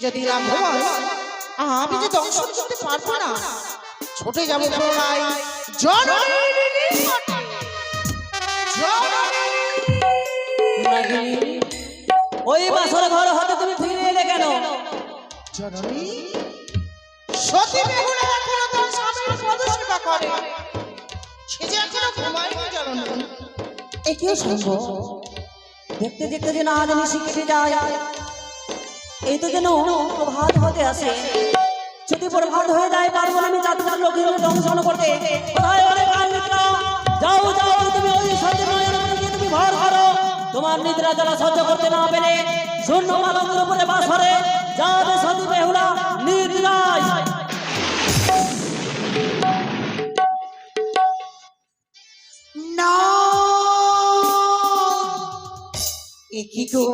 যদি লাভ হয় আমি যে দংশন করতে পারব না ছোটে যাব ওই বাসর ঘর হতে তুমি ফিরে এলে কেন? জননী সতী বেহুলা এখনও তার স্বামীর পদসেবা করে। সে যে এখনও ঘুমায়নি জননী। এ সম্ভব? দেখতে দেখতে যেন আজ নিশি কেটে যায়। এই তো যেন প্রভাত হতে আসে। যদি প্রভাত হয়ে যায় পারব আমি জাতির লোকের দংশন করতে যাও যাও তুমি ওই তুমি ভর করো। তোমার নিদ্রা জ্বালা সহ্য করতে না পেরে শূন্য পালকের উপরে বাস করে যাবে সতী বেহুলা নিদ্রায়। না একই গো?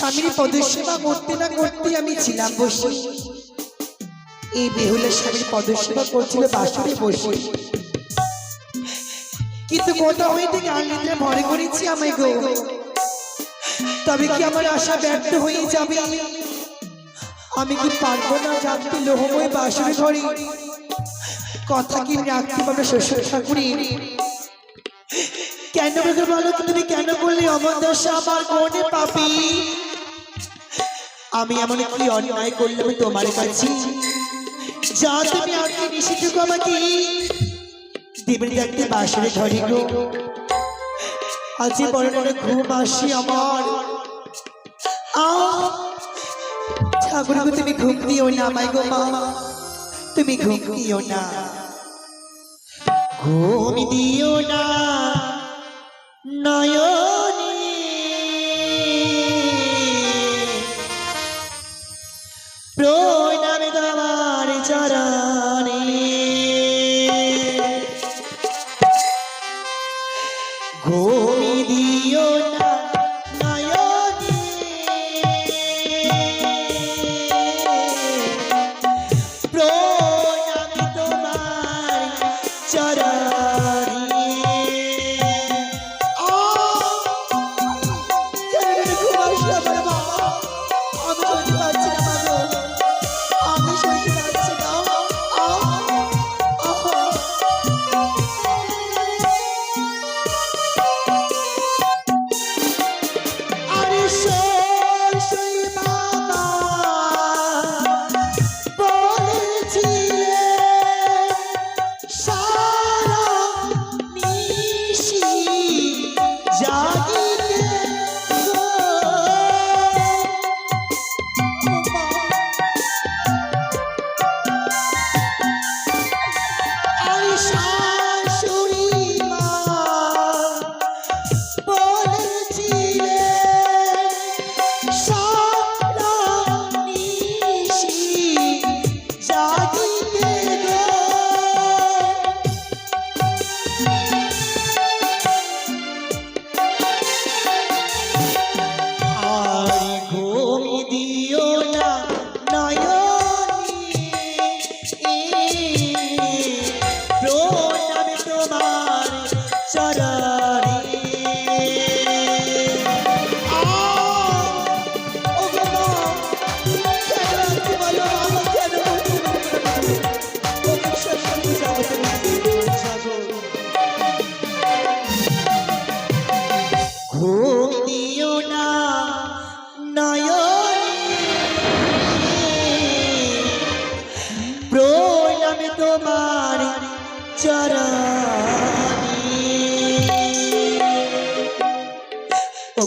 স্বামীর পদসেবা করতে না করতে আমি ছিলাম বসে। এই বেহুলা স্বামীর পদসেবা করছিল বাসরে বসে। কিন্তু কোথা হইতে গান ভরে করেছি আমায় গো। তবে কি আমার আশা ব্যর্থ হয়ে যাবে? আমি কি পারব না জানতে লোহময় বাসরে ঘরে? কথা কি রাখতে পারবে শ্বশুর ঠাকুরের? কেন বলো তুমি কেন বললে অমর দশা আমার মনে পাপি আমি এমন কি অন্যায় করলাম তোমার কাছে? যা তুমি আর কি নিষিদ্ধ আমাকে? দেবের দেখতে বাসরে ধরে গো। আজকে বড় বড় ঘুম আসি আমার। আহ! ঠাকুরকে তুমি ঘুম দিও না মাই গো মা। তুমি ঘুম দিও না। ঘুম দিও না। নয়নে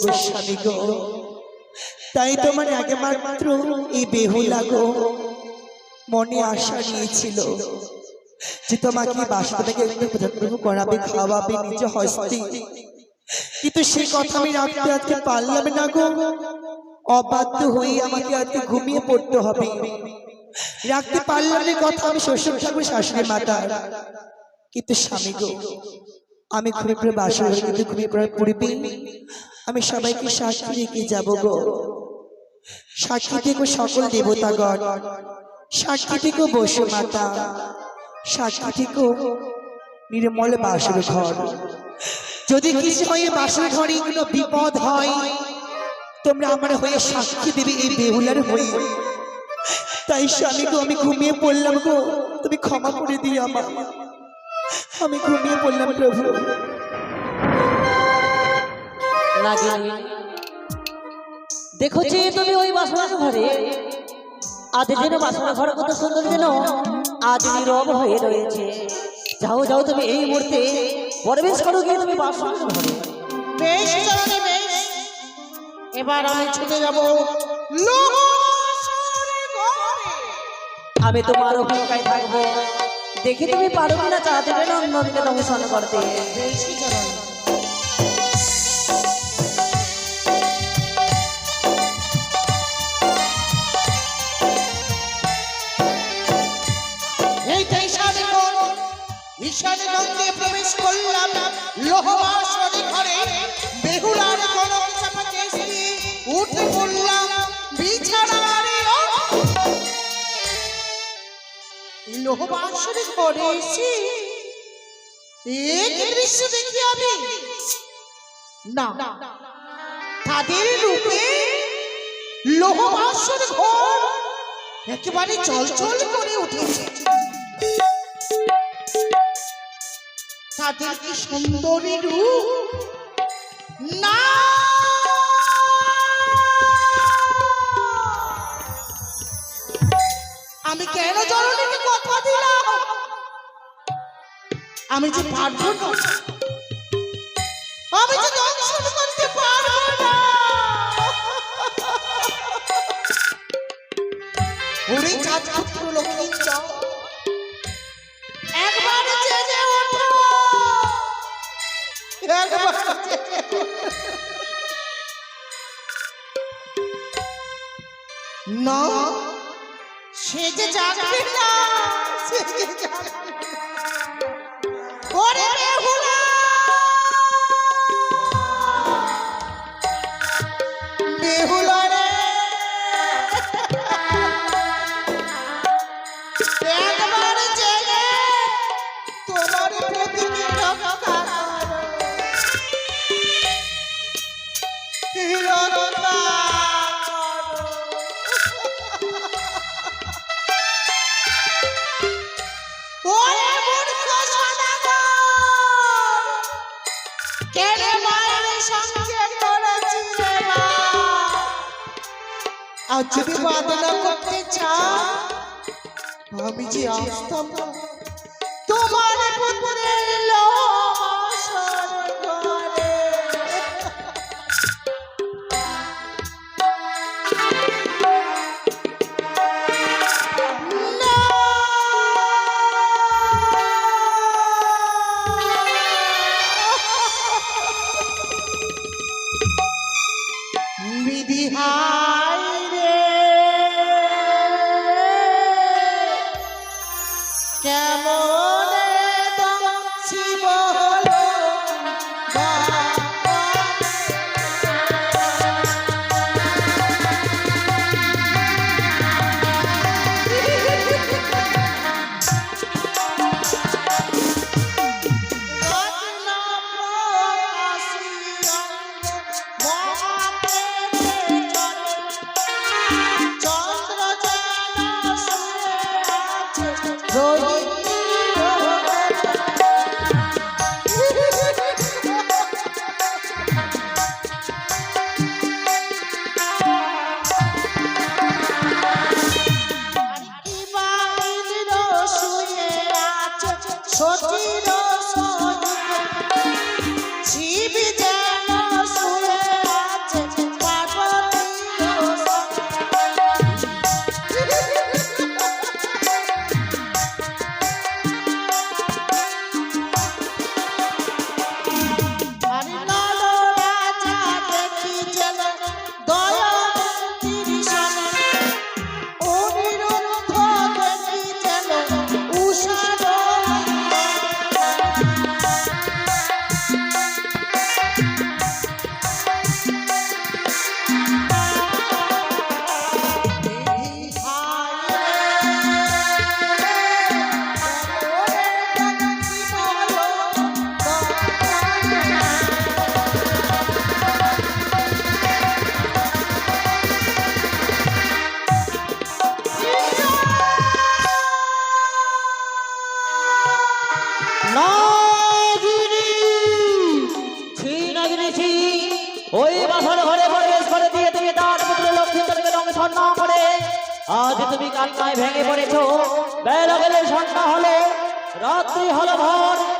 ও গো তাই তোমার আগে মাত্র এই বেহুলা গো মনে আশা নিয়েছিল যে তোমাকে বাসা থেকে প্রধানপ্রভু করাবে, খাওয়াবে, নিজ হস্তে। কিন্তু সেই কথা আমি রাখতে আজকে পারলাম না গো। অবাধ্য হয়ে আমাকে আজকে ঘুমিয়ে পড়তে হবে। রাখতে পারলাম না কথা আমি শ্বশুর ঠাকুর শাশুড়ি মাতা কিন্তু স্বামী গো, আমি ঘুমিয়ে পড়ে বাসা কিন্তু ঘুমিয়ে পড়ার পূর্বে আমি সবাইকে সাক্ষী রেখে যাব গো। সাক্ষী থেকে সকল দেবতাগণ। সাক্ষী থেকে বসু মাতা। সাক্ষী থেকে নির্মল বাসর ঘর। যদি কিছু হয় বাসর ঘরে কোনো বিপদ হয় তোমরা আমার হয়ে সাক্ষী দেবে এই বেহুলার হয়ে। তাই স্বামী গো আমি ঘুমিয়ে পড়লাম গো। তুমি ক্ষমা করে দিও আমার আমি ঘুমিয়ে পড়লাম প্রভু। নাগিনী দেখো যে তুমি ওই বাসনার ঘরে। আজ যেন বাসনার ঘর কত সুন্দর যেন আজ নীরব হয়ে রয়েছে। যাও যাও তুমি এই মুহূর্তে প্রবেশ করো গিয়ে তুমি বাসনার ঘরে। বেশ বেশ। এবার আমি ছুটে যাব আমি তোমার অপেক্ষায় থাকব। দেখি তুমি পারো কিনা চাঁদের নন্দনকে দংশন করতে। বেশি জননী দেখি আমি। না তাদের রূপে একেবারে চলচল করে উঠেছে। তাদের কি সুন্দরী রূপ? না আমি কেন জননীকে কথা দিলাম? আমি যে পারব না আমি যে দংশন করতে পারব না। ওরে লক্ষ্মীঞ্চ একবার জেগে ওঠো। একবার না সে যে জাগবে না সে যে জাগবে। ওরে সঙ্গে করেছিলে মা? আর যদি বাদনা করতে চাও আমি যে আসতাম না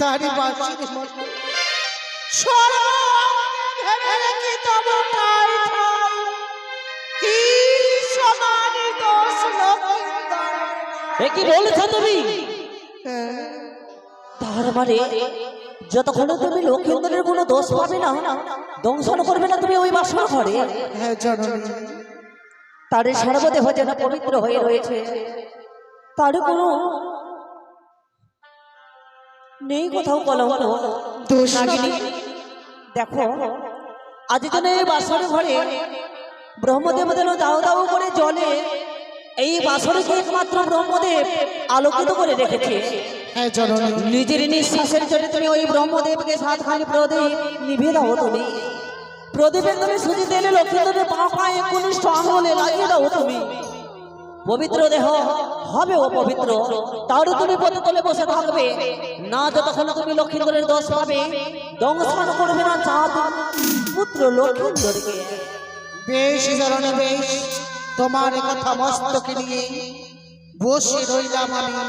তার বাসির মতো। সর্বাঙ্গে ভেবে রেখে তব ঠাই ঠাই। কি সমান দোষ লক্ষিন্দর এ কি বলেছ তুমি? তার মানে যতক্ষণ তুমি লক্ষ্মীন্দরের কোনো দোষ পাবে না দংশন করবে না তুমি ওই ঘরে। হ্যাঁ তার সর্বদেহ যেন পবিত্র হয়ে রয়েছে। তার কোনো নেই কোথাও কলঙ্ক দোষ দেখো আজ যেন এই বাসর ঘরে ব্রহ্মদেব যেন দাও দাও করে জলে এই বাসরকে একমাত্র ব্রহ্মদেব আলোকিত করে রেখেছে। হ্যাঁ নিজের নিঃশ্বাসের জন্য তুমি ওই ব্রহ্মদেবকে সাতখানি প্রদীপ নিভে দাও তুমি। প্রদীপের তুমি সুজি দিলে লক্ষ্মীদের পা পায়ে কনিষ্ঠ আঙুলে লাগিয়ে দাও তুমি। পবিত্র দেহ হবে ও পবিত্র। তারও তুমি পদতলে বসে থাকবে। না যতক্ষণ তুমি লক্ষ্মীন্দরের দোষ পাবে। দংশন করবে না চাঁদ। পুত্র লক্ষ্মীন্দরকে বেশ জননী বেশ। তোমার কথা মস্তকে নিয়ে বসে রইলাম আমি।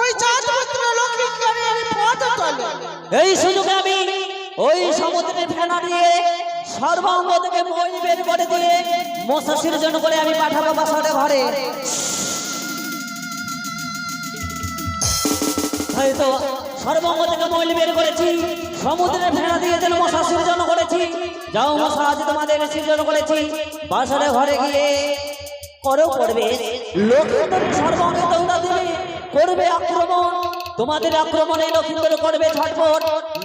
ওই চাঁদপুত্র লক্ষ্মীকারের পদ তলে এই সুযোগে আমি ওই সমুদ্রের ফেনা দিয়ে সর্বাঙ্গ থেকে মই বের করে দিয়ে মশা সৃজন করে আমি পাঠাবো বাসাতে ঘরে। হয়তো সর্বাঙ্গ থেকে মইল বের করেছি সমুদ্রের ফেনা দিয়ে যেন মশা সৃজন করেছি। যাও মশা, আজ তোমাদের সৃজন করেছি। বাসারে ঘরে গিয়ে করো করবে লক্ষ্মীদের সর্বাঙ্গে দৌড়া দেবে করবে আক্রমণ। তোমাদের আক্রমণে লক্ষ্মীদের করবে ছটফট।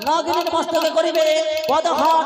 নাগিনীর মস্তকে করিবে পদহাট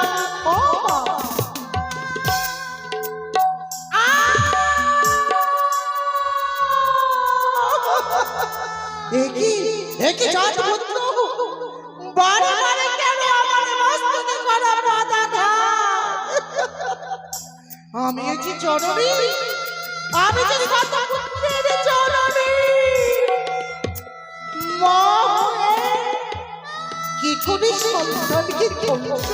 একই একই চাঁদপুত্র বারে বারে কেন আমার মস্তকে করা পদাঘাত? আমি হচ্ছি জননী? আমি যদি কথা পুত্রের জননী মা কি করে সন্তানকে ধ্বংস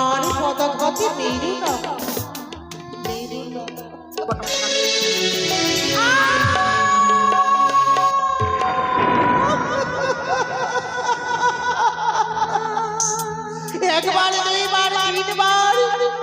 আর পদাঘাতে মেরু না।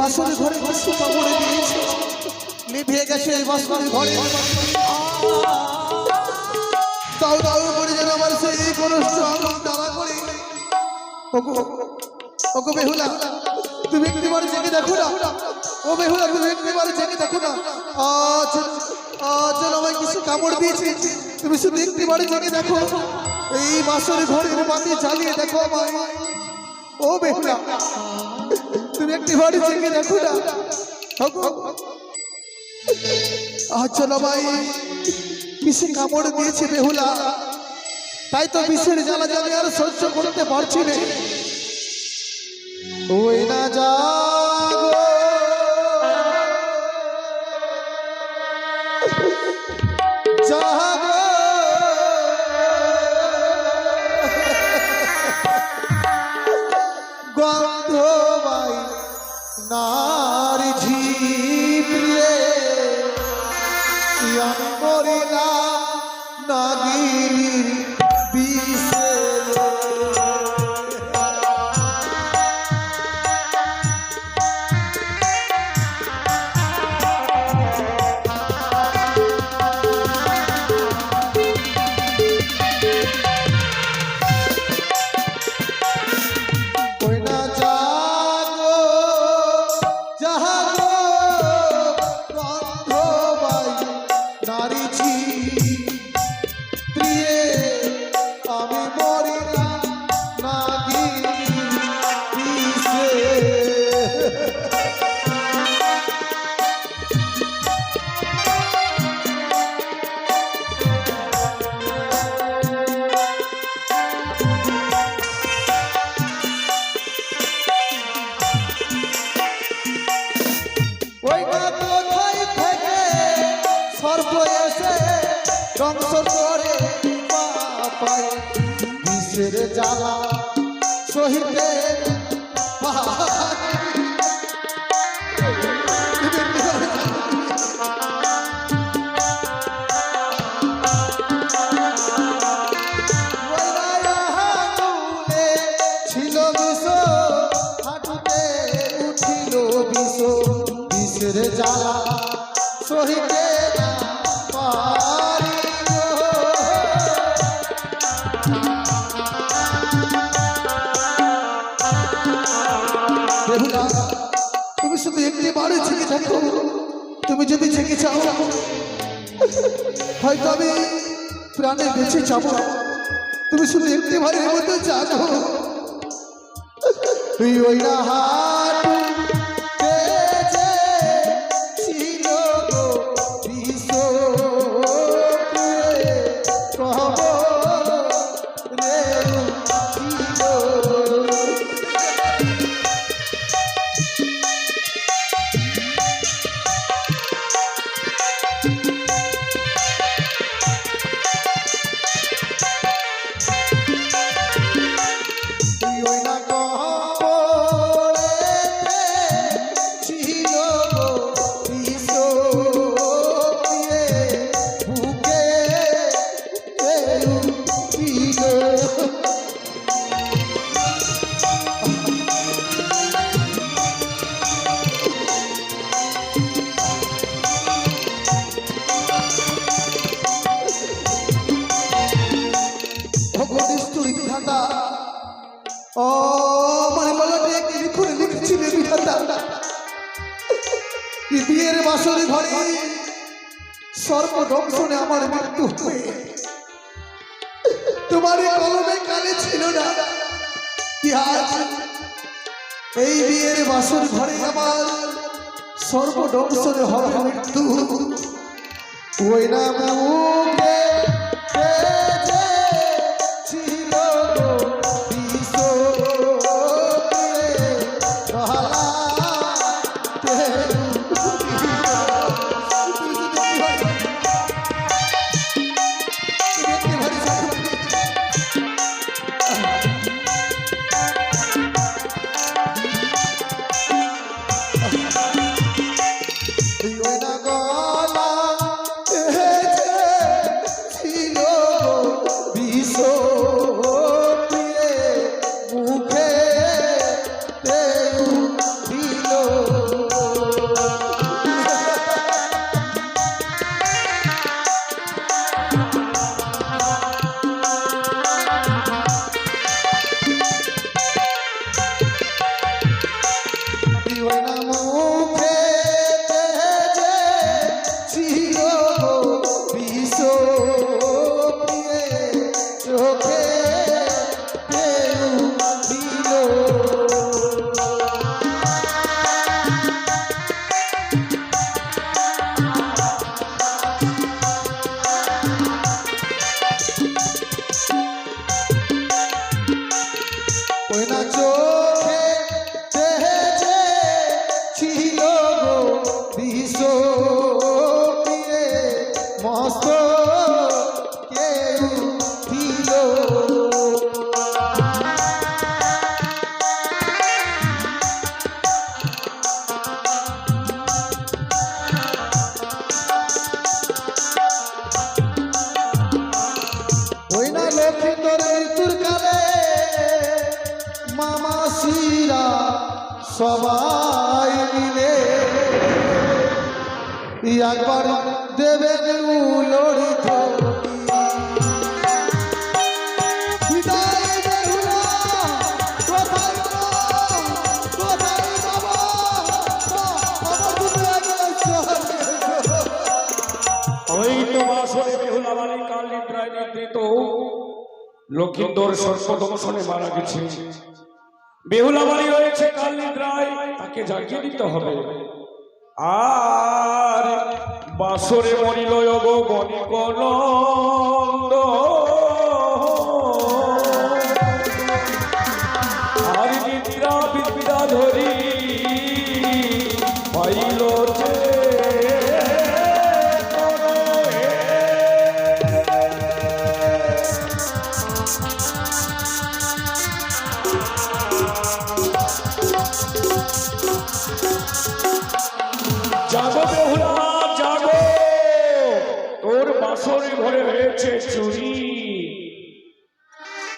এই ঘরে কিছু কাপড়ে দিয়েছে। নিভিয়ে গেছে এই বাসনের ঘরে। তাও তাও করে যেন আমার সেই আগুন তাড়া করে। ওগো ওগো বেহুলা, তুমি একটিবার জেগে দেখো না। ও বেহুলা, তুমি একটিবার জেগে দেখো না। আজ আজ আমায় কিছু কামড় দিয়েছে। তুমি শুধু একটিবার জেগে দেখো। এই বাসর ঘরের বাতি জ্বালিয়ে দেখো আমায়। ও বেহুলা তুমি একটি বাড়ি থেকে দেখো না আজ ভাই পিসি কামড় দিয়েছে বেহুলা। তাই তো বিষের জ্বালা জ্বালিয়ে আর সহ্য করতে পারছি না। ওই না যাগো ধ্বংস করে পায় বিষের জ্বালা সহিতে পায়। যদি ছেঁকে চাও হয়তো আমি প্রাণে বেঁচে যাব। তুমি শুধু একটি ভাইয়ের মতো জানো। ওই না হাটু বিয়ের বাসরে ঘরে সর্বদংশনে আমার মৃত্যু হবে তোমার কলমে কালে ছিল না আজ? এই বিয়ের বাসর ঘরে আমার সর্বদংশনে হবে মৃত্যু। ওই না মুখে বেহুলা বালি কাল নিদ্রায় নিদ্রিত লক্ষিন্দর সর্পদংশনে মারা গেছে। বেহুলা বালি রয়েছে কাল তাকে জাগিয়ে দিতে হবে। আর বাসরে মরিল গো আর